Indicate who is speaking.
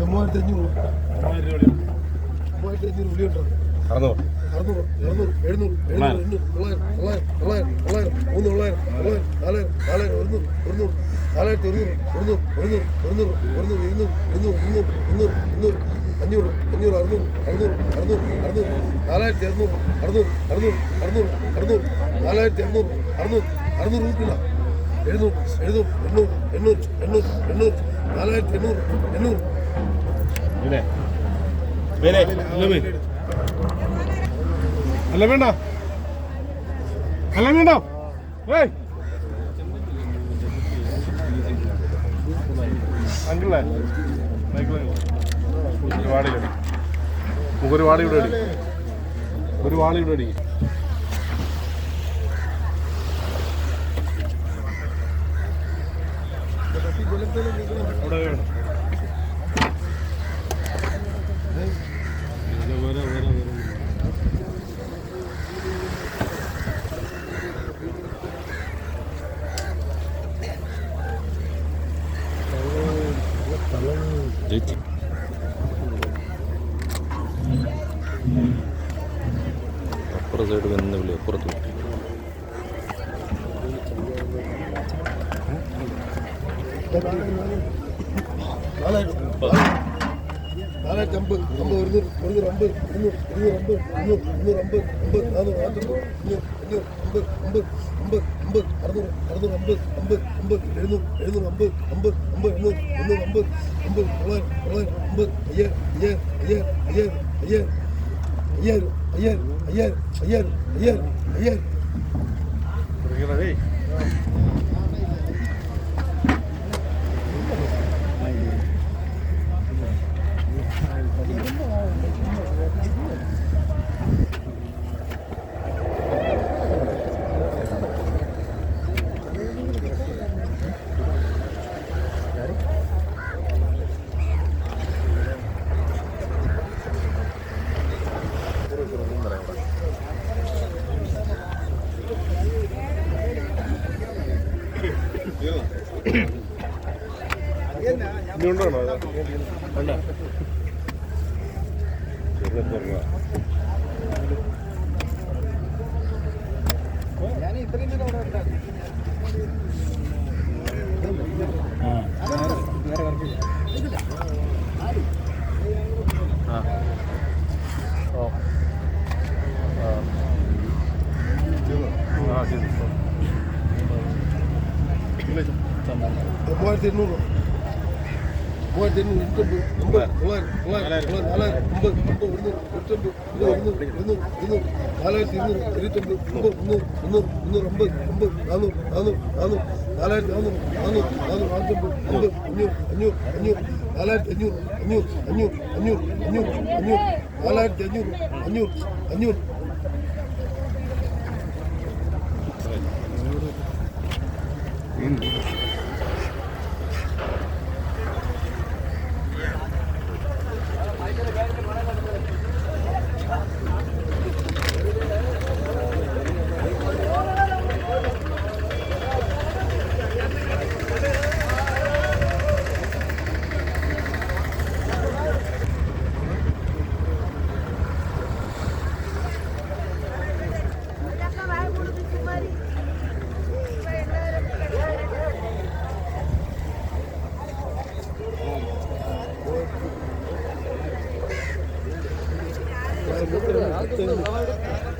Speaker 1: മൂവായിരത്തി അഞ്ഞൂറ് മൂവായിരത്തി അഞ്ഞൂറ്. വിളിയുണ്ടോ
Speaker 2: അറുന്നൂറ്.
Speaker 1: അറുന്നൂറ് എഴുന്നൂറ് എഴുന്നൂറ്
Speaker 2: എഴുന്നൂറ്
Speaker 1: എണ്ണൂറ് തൊള്ളായിരം തൊള്ളായിരം തൊള്ളായിരം തൊള്ളായിരം മൂന്ന് തൊള്ളായിരം
Speaker 2: തൊള്ളായിരം
Speaker 1: നാലായിരം നാലായിരം ഒരുന്നൂറ് ഒരുന്നൂറ് നാലായിരത്തി ഒരുന്നൂറ് ഒരുന്നൂറ് ഒരുന്നൂറ് ഒരുന്നൂറ് ഒരുന്നൂറ് ഇരുന്നൂറ് ഇരുന്നൂറ് ഇരുന്നൂറ് ഇരുന്നൂറ് ഇരുന്നൂറ് അഞ്ഞൂറ് അഞ്ഞൂറ് അറുന്നൂറ് അറുന്നൂറ് അറുന്നൂറ് അറുന്നൂറ് നാലായിരത്തി അറുന്നൂറ് അറുന്നൂറ് അറുന്നൂറ് അറുന്നൂറ് അറുന്നൂറ് നാലായിരത്തി അറുന്നൂറ് അറുന്നൂറ് അറുന്നൂറ് രൂപ എഴുന്നൂറ് എഴുന്നൂറ് എണ്ണൂറ് എണ്ണൂറ് എണ്ണൂറ് എണ്ണൂറ് നാലായിരത്തി എണ്ണൂറ് എണ്ണൂറ്.
Speaker 2: അല്ല വേണ്ട. അല്ല വേണ്ട. ഒരു വാടി ഒരു വാടി ഇവിടെ ഒരു വാടി ഇവിടെ അടി
Speaker 3: ജയിച്ചു അപ്പുറ സൈഡ് അപ്പുറത്ത്
Speaker 2: നാലായിരത്തി
Speaker 1: நாலாயிரத்தி ஐம்பது ஐம்பது ஒரு ஒரு ஐம்பது இருநூறு இருநூறு ஐம்பது முந்நூறு முந்நூறு ஐம்பது ஐம்பது நானூறு நானூறு ஐநூறு ஐநூறு ஐம்பது ஐம்பது அறுநூறு அறுநூறு ஐம்பது ஐம்பது ஐம்பது எழுநூறு எழுநூறு ஐம்பது ஐம்பது ஐம்பது எண்ணூறு எண்ணூறு ஐம்பது ஐம்பது தொள்ளாயிரம் தொள்ளாயிரம் ஐயா ஐயா ஐயா ஐயா ஐயா ஐயாயிரம் ஐயா ஐயா ஐயா ஐயாயிரம் ஐயாயிரம்
Speaker 2: ஐயாயிரம் ഇനിയുണ്ടോ അല്ല ഞാൻ ഇത്രയും നേരം അവിടെ ഉണ്ടാക്കി Thank you. மூவாயிரத்தி
Speaker 1: எண்ணூறு மூவாயிரத்தி எண்ணூறு எட்நூறு ஒன்பது தொள்ளாயிரம்
Speaker 2: தொள்ளாயிரம் நாலாயிரம்
Speaker 1: ஒன்பது ஒன்பது இருநூறு இருநூறு இருநூறு நாலாயிரத்தி இருநூறு இருபத்தொன்பது ஒன்பது முந்நூறு முந்நூறு முந்நூறு ஐம்பது ஐம்பது நானூறு நானூறு நானூறு நாலாயிரத்தி நானூறு நானூறு நானூறு நானூற்றம்பது ஐம்பது அஞ்சூறு அஞ்சூறு அஞ்சூறு நாலாயிரத்தி அஞ்சூறு அஞ்சூறு அஞ்சூறு அஞ்சூறு அஞ்சூறு அஞ்சூறு நாலாயிரத்தி அஞ்சூறு அஞ்சூறு அஞ்சூறு
Speaker 2: Mm-hmm. ¿Qué
Speaker 1: es lo